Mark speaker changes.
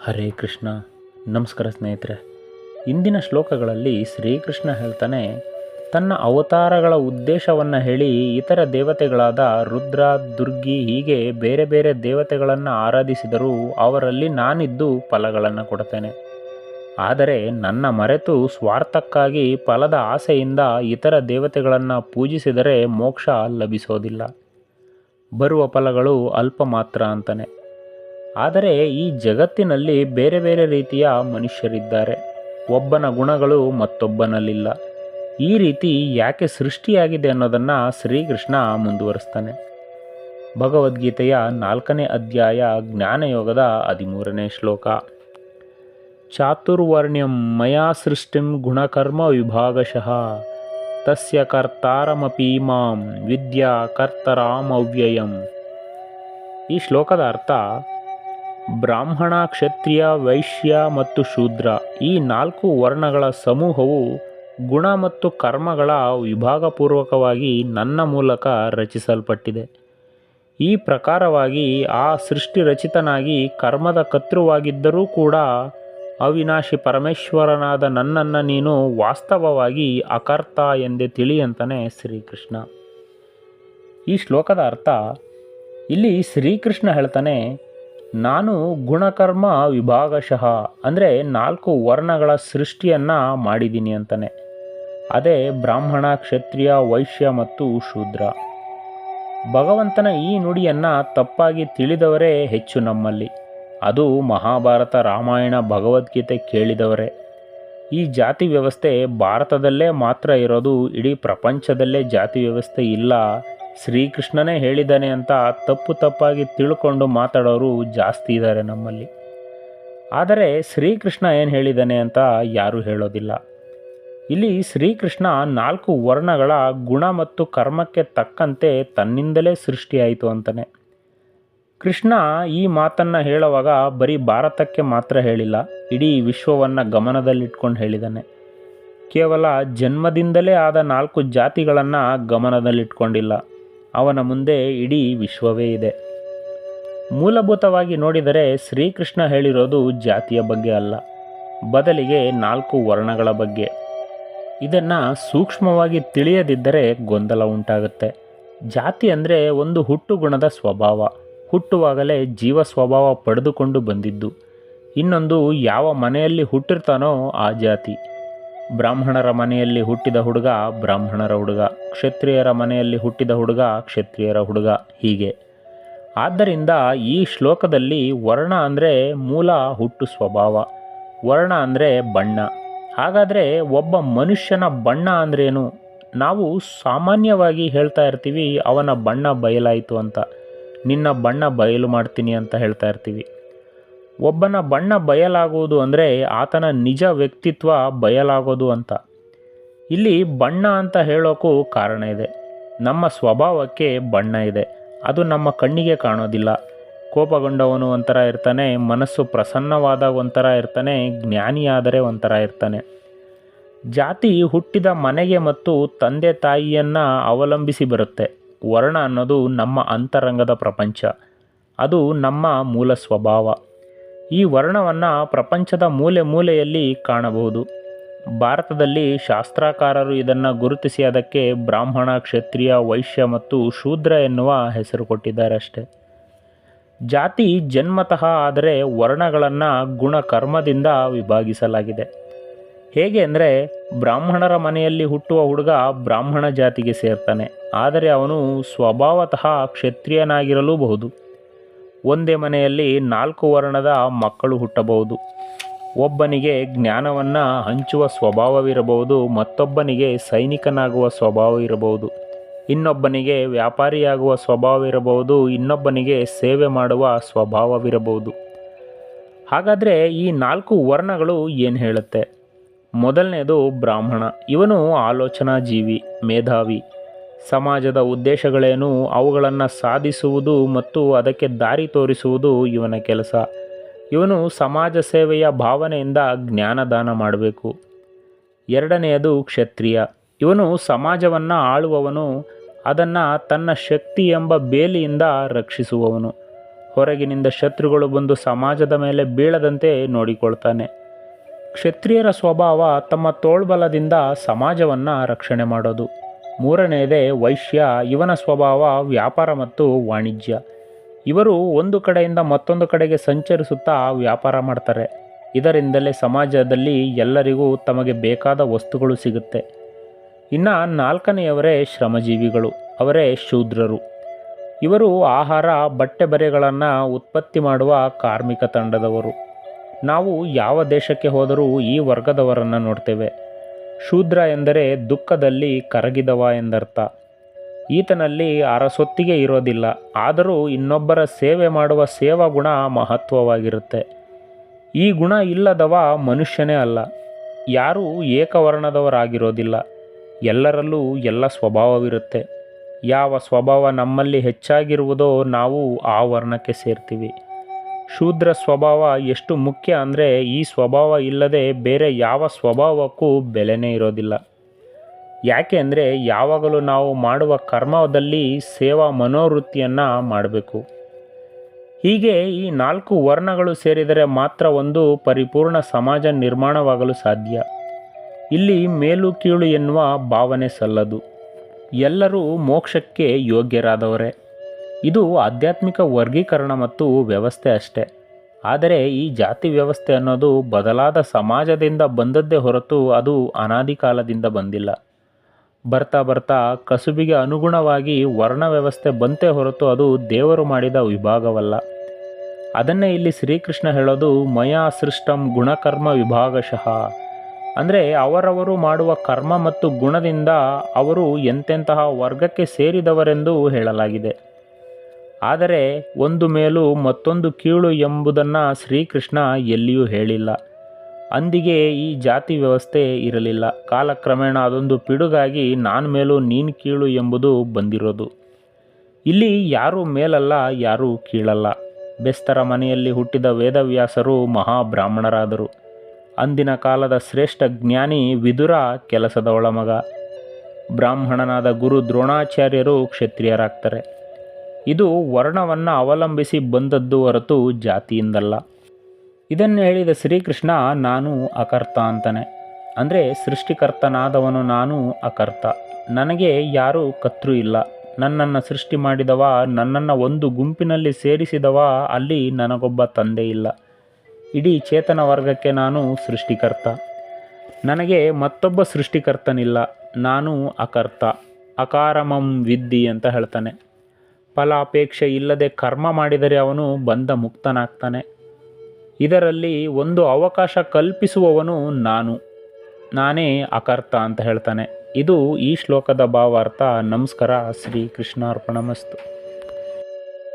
Speaker 1: ಹರೇ ಕೃಷ್ಣ. ನಮಸ್ಕಾರ ಸ್ನೇಹಿತರೆ. ಇಂದಿನ ಶ್ಲೋಕಗಳಲ್ಲಿ ಶ್ರೀಕೃಷ್ಣ ಹೇಳ್ತಾನೆ, ತನ್ನ ಅವತಾರಗಳ ಉದ್ದೇಶವನ್ನು ಹೇಳಿ ಇತರ ದೇವತೆಗಳಾದ ರುದ್ರ, ದುರ್ಗಿ ಹೀಗೆ ಬೇರೆ ಬೇರೆ ದೇವತೆಗಳನ್ನು ಆರಾಧಿಸಿದರೂ ಅವರಲ್ಲಿ ನಾನಿದ್ದು ಫಲಗಳನ್ನು ಕೊಡ್ತೇನೆ. ಆದರೆ ನನ್ನ ಮರೆತು ಸ್ವಾರ್ಥಕ್ಕಾಗಿ ಫಲದ ಆಸೆಯಿಂದ ಇತರ ದೇವತೆಗಳನ್ನು ಪೂಜಿಸಿದರೆ ಮೋಕ್ಷ ಲಭಿಸೋದಿಲ್ಲ. ಬರುವ ಫಲಗಳು ಅಲ್ಪ ಮಾತ್ರ ಅಂತಾನೆ. ಆದರೆ ಈ ಜಗತ್ತಿನಲ್ಲಿ ಬೇರೆ ಬೇರೆ ರೀತಿಯ ಮನುಷ್ಯರಿದ್ದಾರೆ. ಒಬ್ಬನ ಗುಣಗಳು ಮತ್ತೊಬ್ಬನಲ್ಲಿಲ್ಲ. ಈ ರೀತಿ ಯಾಕೆ ಸೃಷ್ಟಿಯಾಗಿದೆ ಅನ್ನೋದನ್ನು ಶ್ರೀಕೃಷ್ಣ ಮುಂದುವರಿಸ್ತಾನೆ. ಭಗವದ್ಗೀತೆಯ ನಾಲ್ಕನೇ ಅಧ್ಯಾಯ ಜ್ಞಾನಯೋಗದ ಹದಿಮೂರನೇ ಶ್ಲೋಕ. ಚಾತುರ್ವರ್ಣ್ಯಂ ಮಯಾ ಸೃಷ್ಟಿಂ ಗುಣಕರ್ಮ ವಿಭಾಗಶಃ. ತಸ್ಯ ಕರ್ತಾರಮಪಿ ಮಾಂ ವಿದ್ಯಾ ಕರ್ತರಾಮವ್ಯಯಂ ಈ ಶ್ಲೋಕದ ಅರ್ಥ ಬ್ರಾಹ್ಮಣ, ಕ್ಷತ್ರಿಯ, ವೈಶ್ಯ ಮತ್ತು ಶೂದ್ರ ಈ ನಾಲ್ಕು ವರ್ಣಗಳ ಸಮೂಹವು ಗುಣ ಮತ್ತು ಕರ್ಮಗಳ ವಿಭಾಗಪೂರ್ವಕವಾಗಿ ನನ್ನ ಮೂಲಕ ರಚಿಸಲ್ಪಟ್ಟಿದೆ. ಈ ಪ್ರಕಾರವಾಗಿ ಆ ಸೃಷ್ಟಿ ರಚಿತನಾಗಿ ಕರ್ಮದ ಕರ್ತೃವಾಗಿದ್ದರೂ ಕೂಡ ಅವಿನಾಶಿ ಪರಮೇಶ್ವರನಾದ ನನ್ನನ್ನು ನೀನು ವಾಸ್ತವವಾಗಿ ಅಕರ್ತ ಎಂದೇ ತಿಳಿ ಅಂತಾನೆ ಶ್ರೀಕೃಷ್ಣ. ಈ ಶ್ಲೋಕದ ಅರ್ಥ, ಇಲ್ಲಿ ಶ್ರೀಕೃಷ್ಣ ಹೇಳ್ತಾನೆ ನಾನು ಗುಣಕರ್ಮ ವಿಭಾಗಶಃ, ಅಂದರೆ ನಾಲ್ಕು ವರ್ಣಗಳ ಸೃಷ್ಟಿಯನ್ನು ಮಾಡಿದ್ದೀನಿ ಅಂತಲೇ ಅದೇ ಬ್ರಾಹ್ಮಣ, ಕ್ಷತ್ರಿಯ, ವೈಶ್ಯ ಮತ್ತು ಶೂದ್ರ. ಭಗವಂತನ ಈ ನುಡಿಯನ್ನು ತಪ್ಪಾಗಿ ತಿಳಿದವರೇ ಹೆಚ್ಚು ನಮ್ಮಲ್ಲಿ. ಅದು ಮಹಾಭಾರತ ರಾಮಾಯಣ, ಭಗವದ್ಗೀತೆ ಕೇಳಿದವರೇ. ಈ ಜಾತಿ ವ್ಯವಸ್ಥೆ ಭಾರತದಲ್ಲೇ ಮಾತ್ರ ಇರೋದು, ಇಡೀ ಪ್ರಪಂಚದಲ್ಲೇ ಜಾತಿ ವ್ಯವಸ್ಥೆ ಇಲ್ಲ. ಶ್ರೀಕೃಷ್ಣನೇ ಹೇಳಿದ್ದಾನೆ ಅಂತ ತಪ್ಪು ತಪ್ಪಾಗಿ ತಿಳ್ಕೊಂಡು ಮಾತಾಡೋರು ಜಾಸ್ತಿ ಇದ್ದಾರೆ ನಮ್ಮಲ್ಲಿ. ಆದರೆ ಶ್ರೀಕೃಷ್ಣ ಏನು ಹೇಳಿದ್ದಾನೆ ಅಂತ ಯಾರೂ ಹೇಳೋದಿಲ್ಲ. ಇಲ್ಲಿ ಶ್ರೀಕೃಷ್ಣ ನಾಲ್ಕು ವರ್ಣಗಳ ಗುಣ ಮತ್ತು ಕರ್ಮಕ್ಕೆ ತಕ್ಕಂತೆ ತನ್ನಿಂದಲೇ ಸೃಷ್ಟಿಯಾಯಿತು ಅಂತಾನೆ. ಕೃಷ್ಣ ಈ ಮಾತನ್ನು ಹೇಳುವಾಗ ಬರೀ ಭಾರತಕ್ಕೆ ಮಾತ್ರ ಹೇಳಿಲ್ಲ, ಇಡೀ ವಿಶ್ವವನ್ನು ಗಮನದಲ್ಲಿಟ್ಕೊಂಡು ಹೇಳಿದ್ದಾನೆ. ಕೇವಲ ಜನ್ಮದಿಂದಲೇ ಆದ ನಾಲ್ಕು ಜಾತಿಗಳನ್ನು ಗಮನದಲ್ಲಿಟ್ಕೊಂಡಿಲ್ಲ. ಅವನ ಮುಂದೆ ಇಡೀ ವಿಶ್ವವೇ ಇದೆ. ಮೂಲಭೂತವಾಗಿ ನೋಡಿದರೆ ಶ್ರೀಕೃಷ್ಣ ಹೇಳಿರೋದು ಜಾತಿಯ ಬಗ್ಗೆ ಅಲ್ಲ, ಬದಲಿಗೆ ನಾಲ್ಕು ವರ್ಣಗಳ ಬಗ್ಗೆ. ಇದನ್ನು ಸೂಕ್ಷ್ಮವಾಗಿ ತಿಳಿಯದಿದ್ದರೆ ಗೊಂದಲ ಉಂಟಾಗುತ್ತೆ. ಜಾತಿ ಅಂದರೆ ಒಂದು ಹುಟ್ಟು ಗುಣದ ಸ್ವಭಾವ, ಹುಟ್ಟುವಾಗಲೇ ಜೀವ ಸ್ವಭಾವ ಪಡೆದುಕೊಂಡು ಬಂದಿದ್ದು. ಇನ್ನೊಂದು ಯಾವ ಮನೆಯಲ್ಲಿ ಹುಟ್ಟಿರ್ತಾನೋ ಆ ಜಾತಿ. ಬ್ರಾಹ್ಮಣರ ಮನೆಯಲ್ಲಿ ಹುಟ್ಟಿದ ಹುಡುಗ ಬ್ರಾಹ್ಮಣರ ಹುಡುಗ, ಕ್ಷತ್ರಿಯರ ಮನೆಯಲ್ಲಿ ಹುಟ್ಟಿದ ಹುಡುಗ ಕ್ಷತ್ರಿಯರ ಹುಡುಗ, ಹೀಗೆ. ಆದ್ದರಿಂದ ಈ ಶ್ಲೋಕದಲ್ಲಿ ವರ್ಣ ಅಂದರೆ ಮೂಲ ಹುಟ್ಟು ಸ್ವಭಾವ, ವರ್ಣ ಅಂದರೆ ಬಣ್ಣ. ಹಾಗಾದರೆ ಒಬ್ಬ ಮನುಷ್ಯನ ಬಣ್ಣ ಅಂದ್ರೇನು? ನಾವು ಸಾಮಾನ್ಯವಾಗಿ ಹೇಳ್ತಾ ಇರ್ತೀವಿ, ಅವನ ಬಣ್ಣ ಬಯಲಾಯಿತು ಅಂತ. ನಿನ್ನ ಬಣ್ಣ ಬಯಲು ಮಾಡ್ತೀನಿ ಅಂತ ಹೇಳ್ತಾ ಇರ್ತೀವಿ. ಒಬ್ಬನ ಬಣ್ಣ ಬಯಲಾಗುವುದು ಅಂದರೆ ಆತನ ನಿಜ ವ್ಯಕ್ತಿತ್ವ ಬಯಲಾಗೋದು ಅಂತ. ಇಲ್ಲಿ ಬಣ್ಣ ಅಂತ ಹೇಳೋಕ್ಕೂ ಕಾರಣ ಇದೆ. ನಮ್ಮ ಸ್ವಭಾವಕ್ಕೆ ಬಣ್ಣ ಇದೆ. ಅದು ನಮ್ಮ ಕಣ್ಣಿಗೆ ಕಾಣೋದಿಲ್ಲ. ಕೋಪಗೊಂಡವನು ಒಂಥರ ಇರ್ತಾನೆ, ಮನಸ್ಸು ಪ್ರಸನ್ನವಾದ ಒಂಥರ ಇರ್ತಾನೆ, ಜ್ಞಾನಿಯಾದರೆ ಒಂಥರ ಇರ್ತಾನೆ. ಜಾತಿ ಹುಟ್ಟಿದ ಮನೆಗೆ ಮತ್ತು ತಂದೆ ತಾಯಿಯನ್ನು ಅವಲಂಬಿಸಿ ಬರುತ್ತೆ. ವರ್ಣ ಅನ್ನೋದು ನಮ್ಮ ಅಂತರಂಗದ ಪ್ರಪಂಚ. ಅದು ನಮ್ಮ ಮೂಲ ಸ್ವಭಾವ. ಈ ವರ್ಣವನ್ನು ಪ್ರಪಂಚದ ಮೂಲೆ ಮೂಲೆಯಲ್ಲಿ ಕಾಣಬಹುದು. ಭಾರತದಲ್ಲಿ ಶಾಸ್ತ್ರಕಾರರು ಇದನ್ನು ಗುರುತಿಸಿ ಅದಕ್ಕೆ ಬ್ರಾಹ್ಮಣ, ಕ್ಷತ್ರಿಯ, ವೈಶ್ಯ ಮತ್ತು ಶೂದ್ರ ಎನ್ನುವ ಹೆಸರು ಕೊಟ್ಟಿದ್ದಾರೆ ಅಷ್ಟೆ ಜಾತಿ ಜನ್ಮತಃ ಆದರೆ ವರ್ಣಗಳನ್ನು ಗುಣಕರ್ಮದಿಂದ ವಿಭಾಗಿಸಲಾಗಿದೆ. ಹೇಗೆ ಅಂದರೆ ಬ್ರಾಹ್ಮಣರ ಮನೆಯಲ್ಲಿ ಹುಟ್ಟುವ ಹುಡುಗ ಬ್ರಾಹ್ಮಣ ಜಾತಿಗೆ ಸೇರ್ತಾನೆ, ಆದರೆ ಅವನು ಸ್ವಭಾವತಃ ಕ್ಷತ್ರಿಯನಾಗಿರಲೂಬಹುದು. ಒಂದೇ ಮನೆಯಲ್ಲಿ ನಾಲ್ಕು ವರ್ಣದ ಮಕ್ಕಳು ಹುಟ್ಟಬಹುದು. ಒಬ್ಬನಿಗೆ ಜ್ಞಾನವನ್ನು ಹಂಚುವ ಸ್ವಭಾವವಿರಬಹುದು, ಮತ್ತೊಬ್ಬನಿಗೆ ಸೈನಿಕನಾಗುವ ಸ್ವಭಾವ ಇರಬಹುದು ಇನ್ನೊಬ್ಬನಿಗೆ ವ್ಯಾಪಾರಿಯಾಗುವ ಸ್ವಭಾವವಿರಬಹುದು, ಇನ್ನೊಬ್ಬನಿಗೆ ಸೇವೆ ಮಾಡುವ ಸ್ವಭಾವವಿರಬಹುದು. ಹಾಗಾದರೆ ಈ ನಾಲ್ಕು ವರ್ಣಗಳು ಏನು ಹೇಳುತ್ತೆ? ಮೊದಲನೇದು ಬ್ರಾಹ್ಮಣ, ಇವನು ಆಲೋಚನಾ ಜೀವಿ ಮೇಧಾವಿ. ಸಮಾಜದ ಉದ್ದೇಶಗಳೇನು? ಅವುಗಳನ್ನು ಸಾಧಿಸುವುದು ಮತ್ತು ಅದಕ್ಕೆ ದಾರಿ ತೋರಿಸುವುದು ಇವನ ಕೆಲಸ. ಇವನು ಸಮಾಜ ಸೇವೆಯ ಭಾವನೆಯಿಂದ ಜ್ಞಾನದಾನ ಮಾಡಬೇಕು. ಎರಡನೆಯದು ಕ್ಷತ್ರಿಯ. ಇವನು ಸಮಾಜವನ್ನು ಆಳುವವನು, ಅದನ್ನು ತನ್ನ ಶಕ್ತಿ ಎಂಬ ಬೇಲಿಯಿಂದ ರಕ್ಷಿಸುವವನು. ಹೊರಗಿನಿಂದ ಶತ್ರುಗಳು ಬಂದು ಸಮಾಜದ ಮೇಲೆ ಬೀಳದಂತೆ ನೋಡಿಕೊಳ್ತಾನೆ. ಕ್ಷತ್ರಿಯರ ಸ್ವಭಾವ ತಮ್ಮ ತೋಳ್ಬಲದಿಂದ ಸಮಾಜವನ್ನು ರಕ್ಷಣೆ ಮಾಡೋದು. ಮೂರನೆಯದೇ ವೈಶ್ಯ, ಇವನ ಸ್ವಭಾವ ವ್ಯಾಪಾರ ಮತ್ತು ವಾಣಿಜ್ಯ. ಇವರು ಒಂದು ಕಡೆಯಿಂದ ಮತ್ತೊಂದು ಕಡೆಗೆ ಸಂಚರಿಸುತ್ತಾ ವ್ಯಾಪಾರ ಮಾಡ್ತಾರೆ. ಇದರಿಂದಲೇ ಸಮಾಜದಲ್ಲಿ ಎಲ್ಲರಿಗೂ ತಮಗೆ ಬೇಕಾದ ವಸ್ತುಗಳು ಸಿಗುತ್ತೆ. ಇನ್ನು ನಾಲ್ಕನೆಯವರೇ ಶ್ರಮಜೀವಿಗಳು, ಅವರೇ ಶೂದ್ರರು. ಇವರು ಆಹಾರ, ಬಟ್ಟೆ ಬರೆಗಳನ್ನು ಉತ್ಪತ್ತಿ ಮಾಡುವ ಕಾರ್ಮಿಕ ತಂಡದವರು. ನಾವು ಯಾವ ದೇಶಕ್ಕೆ ಹೋದರೂ ಈ ವರ್ಗದವರನ್ನು ನೋಡ್ತೇವೆ. ಶೂದ್ರ ಎಂದರೆ ದುಃಖದಲ್ಲಿ ಕರಗಿದವ ಎಂದರ್ಥ. ಈತನಲ್ಲಿ ಅರಸೊತ್ತಿಗೆ ಇರೋದಿಲ್ಲ, ಆದರೂ ಇನ್ನೊಬ್ಬರ ಸೇವೆ ಮಾಡುವ ಸೇವಾ ಗುಣ ಮಹತ್ವವಾಗಿರುತ್ತೆ. ಈ ಗುಣ ಇಲ್ಲದವ ಮನುಷ್ಯನೇ ಅಲ್ಲ, ಯಾರೂ ಏಕವರ್ಣದವರಾಗಿರೋದಿಲ್ಲ, ಎಲ್ಲರಲ್ಲೂ ಎಲ್ಲ ಸ್ವಭಾವವಿರುತ್ತೆ. ಯಾವ ಸ್ವಭಾವ ನಮ್ಮಲ್ಲಿ ಹೆಚ್ಚಾಗಿರುವುದೋ ನಾವು ಆ ವರ್ಣಕ್ಕೆ ಸೇರ್ತೀವಿ. ಶೂದ್ರ ಸ್ವಭಾವ ಎಷ್ಟು ಮುಖ್ಯ ಅಂದರೆ ಈ ಸ್ವಭಾವ ಇಲ್ಲದೆ ಬೇರೆ ಯಾವ ಸ್ವಭಾವಕ್ಕೂ ಬೆಲೆನೇ ಇರೋದಿಲ್ಲ. ಯಾಕೆ ಅಂದರೆ ಯಾವಾಗಲೂ ನಾವು ಮಾಡುವ ಕರ್ಮದಲ್ಲಿ ಸೇವಾ ಮನೋವೃತ್ತಿಯನ್ನು ಮಾಡಬೇಕು. ಹೀಗೆ ಈ ನಾಲ್ಕು ವರ್ಣಗಳು ಸೇರಿದರೆ ಮಾತ್ರ ಒಂದು ಪರಿಪೂರ್ಣ ಸಮಾಜ ನಿರ್ಮಾಣವಾಗಲು ಸಾಧ್ಯ. ಇಲ್ಲಿ ಮೇಲು ಕೀಳು ಎನ್ನುವ ಭಾವನೆ ಸಲ್ಲದು. ಎಲ್ಲರೂ ಮೋಕ್ಷಕ್ಕೆ ಯೋಗ್ಯರಾದವರೇ. ಇದು ಆಧ್ಯಾತ್ಮಿಕ ವರ್ಗೀಕರಣ ಮತ್ತು ವ್ಯವಸ್ಥೆ ಅಷ್ಟೇ. ಆದರೆ ಈ ಜಾತಿ ವ್ಯವಸ್ಥೆ ಅನ್ನೋದು ಬದಲಾದ ಸಮಾಜದಿಂದ ಬಂದದ್ದೇ ಹೊರತು ಅದು ಅನಾದಿ ಕಾಲದಿಂದ ಬಂದಿಲ್ಲ. ಬರ್ತಾ ಬರ್ತಾ ಕಸುಬಿಗೆ ಅನುಗುಣವಾಗಿ ವರ್ಣ ವ್ಯವಸ್ಥೆ ಬಂತೆ ಹೊರತು ಅದು ದೇವರು ಮಾಡಿದ ವಿಭಾಗವಲ್ಲ. ಅದನ್ನೇ ಇಲ್ಲಿ ಶ್ರೀಕೃಷ್ಣ ಹೇಳೋದು ಮಯಾ ಸೃಷ್ಟಂ ಗುಣಕರ್ಮ ವಿಭಾಗಶಃ. ಅಂದರೆ ಅವರವರು ಮಾಡುವ ಕರ್ಮ ಮತ್ತು ಗುಣದಿಂದ ಅವರು ಎಂತೆಂತಹ ವರ್ಗಕ್ಕೆ ಸೇರಿದವರೆಂದು ಹೇಳಲಾಗಿದೆ. ಆದರೆ ಒಂದು ಮೇಲು ಮತ್ತೊಂದು ಕೀಳು ಎಂಬುದನ್ನು ಶ್ರೀಕೃಷ್ಣ ಎಲ್ಲಿಯೂ ಹೇಳಿಲ್ಲ. ಅಂದಿಗೆ ಈ ಜಾತಿ ವ್ಯವಸ್ಥೆ ಇರಲಿಲ್ಲ. ಕಾಲಕ್ರಮೇಣ ಅದೊಂದು ಪಿಡುಗಾಗಿ ನಾನು ಮೇಲೂ ನೀನು ಕೀಳು ಎಂಬುದು ಬಂದಿರೋದು. ಇಲ್ಲಿ ಯಾರೂ ಮೇಲಲ್ಲ, ಯಾರೂ ಕೀಳಲ್ಲ. ಬೆಸ್ತರ ಮನೆಯಲ್ಲಿ ಹುಟ್ಟಿದ ವೇದವ್ಯಾಸರು ಮಹಾಬ್ರಾಹ್ಮಣರಾದರು. ಅಂದಿನ ಕಾಲದ ಶ್ರೇಷ್ಠ ಜ್ಞಾನಿ ವಿದುರ ಕೆಲಸದ ಒಳಮಗ ಬ್ರಾಹ್ಮಣನಾದ ಗುರು ದ್ರೋಣಾಚಾರ್ಯರು ಕ್ಷತ್ರಿಯರಾಗ್ತಾರೆ. ಇದು ವರ್ಣವನ್ನು ಅವಲಂಬಿಸಿ ಬಂದದ್ದು ಹೊರತು ಜಾತಿಯಿಂದಲ್ಲ. ಇದನ್ನು ಹೇಳಿದ ಶ್ರೀಕೃಷ್ಣ, ನಾನು ಅಕರ್ತ ಅಂತಾನೆ. ಅಂದರೆ ಸೃಷ್ಟಿಕರ್ತನಾದವನು ನಾನು ಅಕರ್ತ. ನನಗೆ ಯಾರೂ ಕರ್ತೃ ಇಲ್ಲ. ನನ್ನನ್ನು ಸೃಷ್ಟಿ ಮಾಡಿದವ, ನನ್ನನ್ನು ಒಂದು ಗುಂಪಿನಲ್ಲಿ ಸೇರಿಸಿದವ, ಅಲ್ಲಿ ನನಗೊಬ್ಬ ತಂದೆ ಇಲ್ಲ. ಇಡೀ ಚೇತನ ವರ್ಗಕ್ಕೆ ನಾನು ಸೃಷ್ಟಿಕರ್ತ. ನನಗೆ ಮತ್ತೊಬ್ಬ ಸೃಷ್ಟಿಕರ್ತನಿಲ್ಲ. ನಾನು ಅಕರ್ತ. ಅಕಾರಮಂ ವಿದ್ಧಿ ಅಂತ ಹೇಳ್ತಾನೆ. ಫಲಾಪೇಕ್ಷೆ ಇಲ್ಲದೆ ಕರ್ಮ ಮಾಡಿದರೆ ಅವನು ಬಂದ ಮುಕ್ತನಾಗ್ತಾನೆ. ಇದರಲ್ಲಿ ಒಂದು ಅವಕಾಶ ಕಲ್ಪಿಸುವವನು ನಾನು. ನಾನೇ ಅಕರ್ತ ಅಂತ ಹೇಳ್ತಾನೆ. ಇದು ಈ ಶ್ಲೋಕದ ಭಾವಾರ್ಥ. ನಮಸ್ಕಾರ. ಶ್ರೀ ಕೃಷ್ಣಾರ್ಪಣಮಸ್ತು